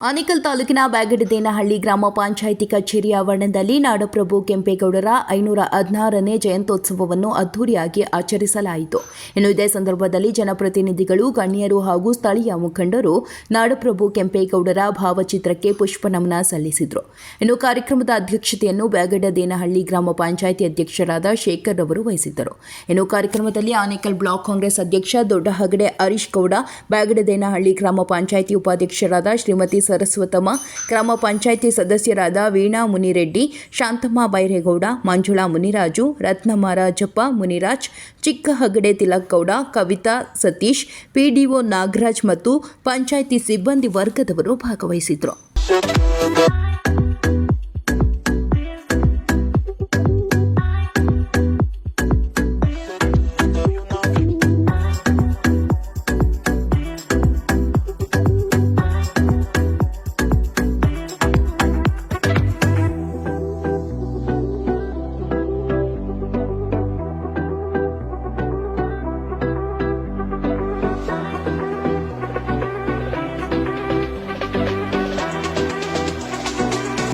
ಆನೇಕಲ್ ತಾಲೂಕಿನ ಬ್ಯಾಗಡದೇನಹಳ್ಳಿ ಗ್ರಾಮ ಪಂಚಾಯಿತಿ ಕಚೇರಿ ಆವರಣದಲ್ಲಿ ನಾಡಪ್ರಭು ಕೆಂಪೇಗೌಡರ ಐನೂರ ಹದಿನಾರನೇ ಜಯಂತ್ಯೋತ್ಸವವನ್ನು ಅದ್ದೂರಿಯಾಗಿ ಆಚರಿಸಲಾಯಿತು. ಇನ್ನು ಇದೇ ಸಂದರ್ಭದಲ್ಲಿ ಜನಪ್ರತಿನಿಧಿಗಳು, ಗಣ್ಯರು ಹಾಗೂ ಸ್ಥಳೀಯ ಮುಖಂಡರು ನಾಡಪ್ರಭು ಕೆಂಪೇಗೌಡರ ಭಾವಚಿತ್ರಕ್ಕೆ ಪುಷ್ಪನಮನ ಸಲ್ಲಿಸಿದರು. ಇನ್ನು ಕಾರ್ಯಕ್ರಮದ ಅಧ್ಯಕ್ಷತೆಯನ್ನು ಬ್ಯಾಗಡದೇನಹಳ್ಳಿ ಗ್ರಾಮ ಪಂಚಾಯಿತಿ ಅಧ್ಯಕ್ಷರಾದ ಶೇಖರ್ ಅವರು ವಹಿಸಿದ್ದರು. ಇನ್ನು ಕಾರ್ಯಕ್ರಮದಲ್ಲಿ ಆನೇಕಲ್ ಬ್ಲಾಕ್ ಕಾಂಗ್ರೆಸ್ ಅಧ್ಯಕ್ಷ ದೊಡ್ಡ ಹಗಡೆ ಹರೀಶ್ ಗೌಡ ಬ್ಯಾಗಡದೇನಹಳ್ಳಿ ಗ್ರಾಮ ಪಂಚಾಯಿತಿ ಉಪಾಧ್ಯಕ್ಷರಾದ ಶ್ರೀಮತಿ ಸರಸ್ವತಮ್ಮ, ಗ್ರಾಮ ಪಂಚಾಯಿತಿ ಸದಸ್ಯರಾದ ವೀಣಾ ಮುನಿರೆಡ್ಡಿ, ಶಾಂತಮ್ಮ ಬೈರೇಗೌಡ, ಮಂಜುಳಾ ಮುನಿರಾಜು ರತ್ನಮ್ಮ ರಾಜಪ್ಪ ಮುನಿರಾಜ್ ಚಿಕ್ಕ ಹಗಡೆ ತಿಲಕ್ ಗೌಡ ಕವಿತಾ ಸತೀಶ್, ಪಿಡಿಒ ನಾಗರಾಜ್ ಮತ್ತು ಪಂಚಾಯಿತಿ ಸಿಬ್ಬಂದಿ ವರ್ಗದವರು ಭಾಗವಹಿಸಿದ್ರು.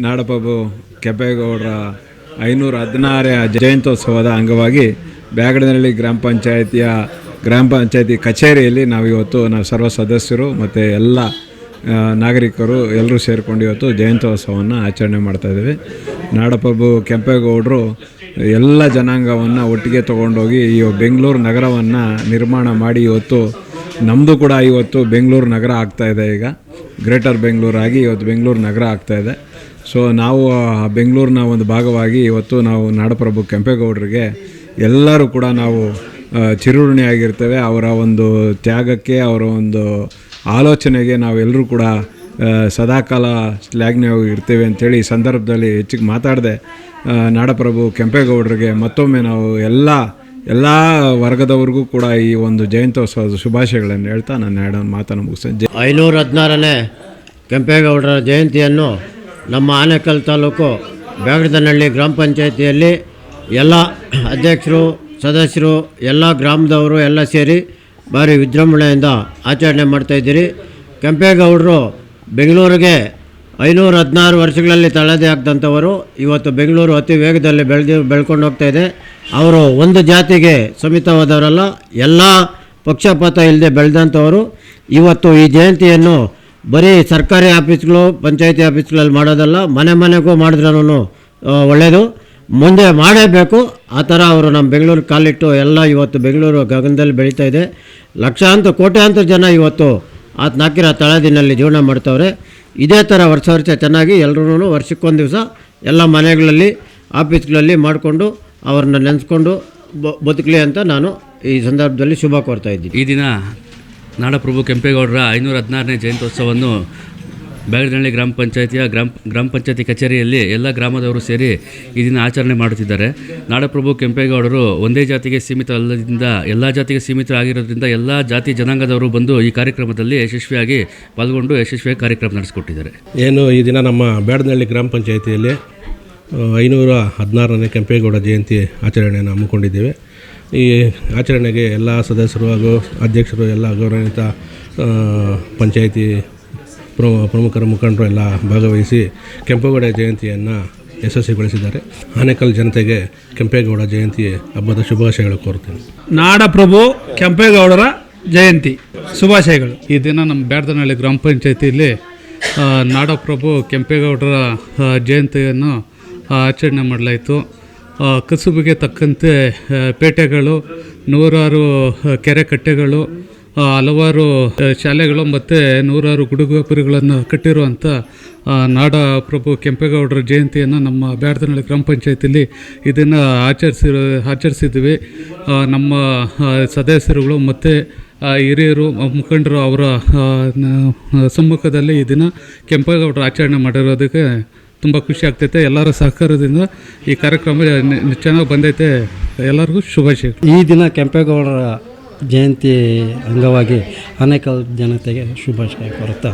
ನಾಡಪ್ರಭು ಕೆಂಪೇಗೌಡರ ಐನೂರ ಹದಿನಾರೇ ಜಯಂತ್ಯೋತ್ಸವದ ಅಂಗವಾಗಿ ಬ್ಯಾಗಡನಹಳ್ಳಿ ಗ್ರಾಮ ಪಂಚಾಯಿತಿಯ ಗ್ರಾಮ ಪಂಚಾಯತಿ ಕಚೇರಿಯಲ್ಲಿ ನಾವು ಇವತ್ತು ನಾವು ಸರ್ವ ಸದಸ್ಯರು ಮತ್ತು ಎಲ್ಲ ನಾಗರಿಕರು ಎಲ್ಲರೂ ಸೇರಿಕೊಂಡು ಇವತ್ತು ಜಯಂತ್ಯೋತ್ಸವವನ್ನು ಆಚರಣೆ ಮಾಡ್ತಾಯಿದ್ದೀವಿ ನಾಡಪ್ರಭು ಕೆಂಪೇಗೌಡರು ಎಲ್ಲ ಜನಾಂಗವನ್ನು ಒಟ್ಟಿಗೆ ತೊಗೊಂಡೋಗಿ ಈ ಬೆಂಗಳೂರು ನಗರವನ್ನು ನಿರ್ಮಾಣ ಮಾಡಿ ಇವತ್ತು ನಮ್ಮದು ಕೂಡ ಇವತ್ತು ಬೆಂಗಳೂರು ನಗರ ಆಗ್ತಾಯಿದೆ ಈಗ. ಗ್ರೇಟರ್ ಬೆಂಗಳೂರಾಗಿ ಇವತ್ತು ಬೆಂಗಳೂರು ನಗರ ಆಗ್ತಾಯಿದೆ ಸೊ ನಾವು ಬೆಂಗಳೂರಿನ ಒಂದು ಭಾಗವಾಗಿ ಇವತ್ತು ನಾವು ನಾಡಪ್ರಭು ಕೆಂಪೇಗೌಡರಿಗೆ ಎಲ್ಲರೂ ಕೂಡ ನಾವು ಚಿರಋಣಿಯಾಗಿರ್ತೇವೆ ಅವರ ಒಂದು ತ್ಯಾಗಕ್ಕೆ, ಅವರ ಒಂದು ಆಲೋಚನೆಗೆ ನಾವೆಲ್ಲರೂ ಕೂಡ ಸದಾಕಾಲ ಶ್ಲಾಘ್ಯವಾಗಿ ಇರ್ತೇವೆ ಅಂಥೇಳಿ ಈ ಸಂದರ್ಭದಲ್ಲಿ ಹೆಚ್ಚಿಗೆ ಮಾತಾಡದೆ ನಾಡಪ್ರಭು ಕೆಂಪೇಗೌಡರಿಗೆ ಮತ್ತೊಮ್ಮೆ ನಾವು ಎಲ್ಲ ಎಲ್ಲ ವರ್ಗದವ್ರಿಗೂ ಕೂಡ ಈ ಒಂದು ಜಯಂತ್ಯೋತ್ಸವದ ಶುಭಾಶಯಗಳನ್ನು ಹೇಳ್ತಾ ನಾನು ಎರಡು ಮಾತನ್ನು ಮುಗಿಸ್ತೇನೆ. ಐನೂರ ಹದಿನಾರನೇ ಕೆಂಪೇಗೌಡರ ಜಯಂತಿಯನ್ನು ನಮ್ಮ ಆನೇಕಲ್ ತಾಲೂಕು ಬ್ಯಾಗಡದನಹಳ್ಳಿ ಗ್ರಾಮ ಪಂಚಾಯಿತಿಯಲ್ಲಿ ಎಲ್ಲ ಅಧ್ಯಕ್ಷರು, ಸದಸ್ಯರು, ಎಲ್ಲ ಗ್ರಾಮದವರು ಎಲ್ಲ ಸೇರಿ ಭಾರಿ ವಿಜೃಂಭಣೆಯಿಂದ ಆಚರಣೆ ಮಾಡ್ತಾಯಿದ್ದೀರಿ ಕೆಂಪೇಗೌಡರು ಬೆಂಗಳೂರಿಗೆ ಐನೂರ ಹದಿನಾರು ವರ್ಷಗಳಲ್ಲಿ ತಳದೇ ಆಗ್ದಂಥವರು ಇವತ್ತು ಬೆಂಗಳೂರು ಅತಿ ವೇಗದಲ್ಲಿ ಬೆಳೆದು ಬೆಳ್ಕೊಂಡು ಹೋಗ್ತಾ ಇದೆ. ಅವರು ಒಂದು ಜಾತಿಗೆ ಸೀಮಿತವಾದವರಲ್ಲ, ಎಲ್ಲ ಪಕ್ಷಪಾತ ಇಲ್ಲದೆ ಬೆಳೆದಂಥವರು. ಇವತ್ತು ಈ ಜಯಂತಿಯನ್ನು ಬರೀ ಸರ್ಕಾರಿ ಆಫೀಸ್ಗಳು, ಪಂಚಾಯತಿ ಆಫೀಸ್ಗಳಲ್ಲಿ ಮಾಡೋದಲ್ಲ, ಮನೆ ಮನೆಗೂ ಮಾಡಿದ್ರೂ ಒಳ್ಳೆಯದು ಮುಂದೆ ಮಾಡೇಬೇಕು. ಆ ಥರ ಅವರು ನಮ್ಮ ಬೆಂಗಳೂರು ಕಾಲಿಟ್ಟು ಎಲ್ಲ ಇವತ್ತು ಬೆಂಗಳೂರು ಗಗನದಲ್ಲಿ ಬೆಳೀತಾ ಇದೆ. ಲಕ್ಷಾಂತರ, ಕೋಟ್ಯಾಂತರ ಜನ ಇವತ್ತು ಆತ ನಾಕಿರ ತಳದಿನಲ್ಲಿ ಜೀವನ ಮಾಡ್ತವ್ರೆ. ಇದೇ ಥರ ವರ್ಷ ವರ್ಷ ಚೆನ್ನಾಗಿ ಎಲ್ಲರೂ ವರ್ಷಕ್ಕೊಂದು ದಿವಸ ಎಲ್ಲ ಮನೆಗಳಲ್ಲಿ, ಆಫೀಸ್ಗಳಲ್ಲಿ ಮಾಡಿಕೊಂಡು ಅವ್ರನ್ನ ನೆನೆಸ್ಕೊಂಡು ಬದುಕಲಿ ಅಂತ ನಾನು ಈ ಸಂದರ್ಭದಲ್ಲಿ ಶುಭ ಕೋರ್ತಾ ಇದ್ದೀನಿ. ಈ ದಿನ ನಾಡಪ್ರಭು ಕೆಂಪೇಗೌಡರ ಐನೂರ ಹದಿನಾರನೇ ಜಯಂತ್ಯೋತ್ಸವವನ್ನು ಬ್ಯಾಗಡನಹಳ್ಳಿ ಗ್ರಾಮ ಪಂಚಾಯತಿಯ ಗ್ರಾಮ ಗ್ರಾಮ ಪಂಚಾಯತಿ ಕಚೇರಿಯಲ್ಲಿ ಎಲ್ಲ ಗ್ರಾಮದವರು ಸೇರಿ ಈ ದಿನ ಆಚರಣೆ ಮಾಡುತ್ತಿದ್ದಾರೆ. ನಾಡಪ್ರಭು ಕೆಂಪೇಗೌಡರು ಒಂದೇ ಜಾತಿಗೆ ಸೀಮಿತ ಅಲ್ಲದಿಂದ ಎಲ್ಲ ಜಾತಿಗೆ ಸೀಮಿತ ಆಗಿರೋದ್ರಿಂದ ಎಲ್ಲ ಜಾತಿ ಜನಾಂಗದವರು ಬಂದು ಈ ಕಾರ್ಯಕ್ರಮದಲ್ಲಿ ಯಶಸ್ವಿಯಾಗಿ ಪಾಲ್ಗೊಂಡು ಯಶಸ್ವಿಯಾಗಿ ಕಾರ್ಯಕ್ರಮ ನಡೆಸಿಕೊಟ್ಟಿದ್ದಾರೆ. ಏನು ಈ ದಿನ ನಮ್ಮ ಬ್ಯಾಡನಹಳ್ಳಿ ಗ್ರಾಮ ಪಂಚಾಯಿತಿಯಲ್ಲಿ ಐನೂರ ಹದಿನಾರನೇ ಕೆಂಪೇಗೌಡ ಜಯಂತಿ ಆಚರಣೆಯನ್ನು ಹಮ್ಮಿಕೊಂಡಿದ್ದೇವೆ. ಈ ಆಚರಣೆಗೆ ಎಲ್ಲ ಸದಸ್ಯರು ಹಾಗೂ ಅಧ್ಯಕ್ಷರು ಎಲ್ಲ ಗೌರವಾನ್ವಿತ ಪಂಚಾಯಿತಿ ಪ್ರ ಪ್ರಮುಖರ ಮುಖಂಡರು ಎಲ್ಲ ಭಾಗವಹಿಸಿ ಕೆಂಪೇಗೌಡ ಜಯಂತಿಯನ್ನು ಯಶಸ್ವಿಗೊಳಿಸಿದ್ದಾರೆ. ಆನೇಕಲ್ ಜನತೆಗೆ ಕೆಂಪೇಗೌಡ ಜಯಂತಿ ಹಬ್ಬದ ಶುಭಾಶಯಗಳು ಕೋರ್ತೀನಿ ನಾಡಪ್ರಭು ಕೆಂಪೇಗೌಡರ ಜಯಂತಿ. ಶುಭಾಶಯಗಳು. ಈ ದಿನ ನಮ್ಮ ಬ್ಯಾಡ್ದನಹಳ್ಳಿ ಗ್ರಾಮ ಪಂಚಾಯತಿಯಲ್ಲಿ ನಾಡಪ್ರಭು ಕೆಂಪೇಗೌಡರ ಜಯಂತಿಯನ್ನು ಆಚರಣೆ ಮಾಡಲಾಯಿತು. ಕಸುಬಿಗೆ ತಕ್ಕಂತೆ ಪೇಟೆಗಳು, ನೂರಾರು ಕೆರೆ ಕಟ್ಟೆಗಳು ಹಲವಾರು ಶಾಲೆಗಳು ಮತ್ತು ನೂರಾರು ಗುಡುಗೋಪುರಿಗಳನ್ನು ಕಟ್ಟಿರುವಂಥ ನಾಡ ಪ್ರಭು ಕೆಂಪೇಗೌಡರ ಜಯಂತಿಯನ್ನು ನಮ್ಮ ಬ್ಯಾಡದನಹಳ್ಳಿ ಗ್ರಾಮ ಪಂಚಾಯತಿಯಲ್ಲಿ ಇದನ್ನು ಆಚರಿಸಿ, ಆಚರಿಸಿದ್ವಿ. ನಮ್ಮ ಸದಸ್ಯರುಗಳು ಮತ್ತು ಹಿರಿಯರು ಮುಖಂಡರು ಅವರ ಸಮ್ಮುಖದಲ್ಲಿ ಇದನ್ನು ದಿನ ಕೆಂಪೇಗೌಡರು ಆಚರಣೆ ಮಾಡಿರೋದಕ್ಕೆ ತುಂಬ ಖುಷಿ ಆಗ್ತೈತೆ. ಎಲ್ಲರ ಸಹಕಾರದಿಂದ ಈ ಕಾರ್ಯಕ್ರಮ ಚೆನ್ನಾಗಿ ಬಂದೈತೆ. ಎಲ್ಲರಿಗೂ ಶುಭಾಶಯಗಳು. ಈ ದಿನ ಕೆಂಪೇಗೌಡರ ಜಯಂತಿ ಅಂಗವಾಗಿ ಅನೇಕ ಜನತೆಗೆ ಶುಭಾಶಯ ಕೋರುತ್ತಾ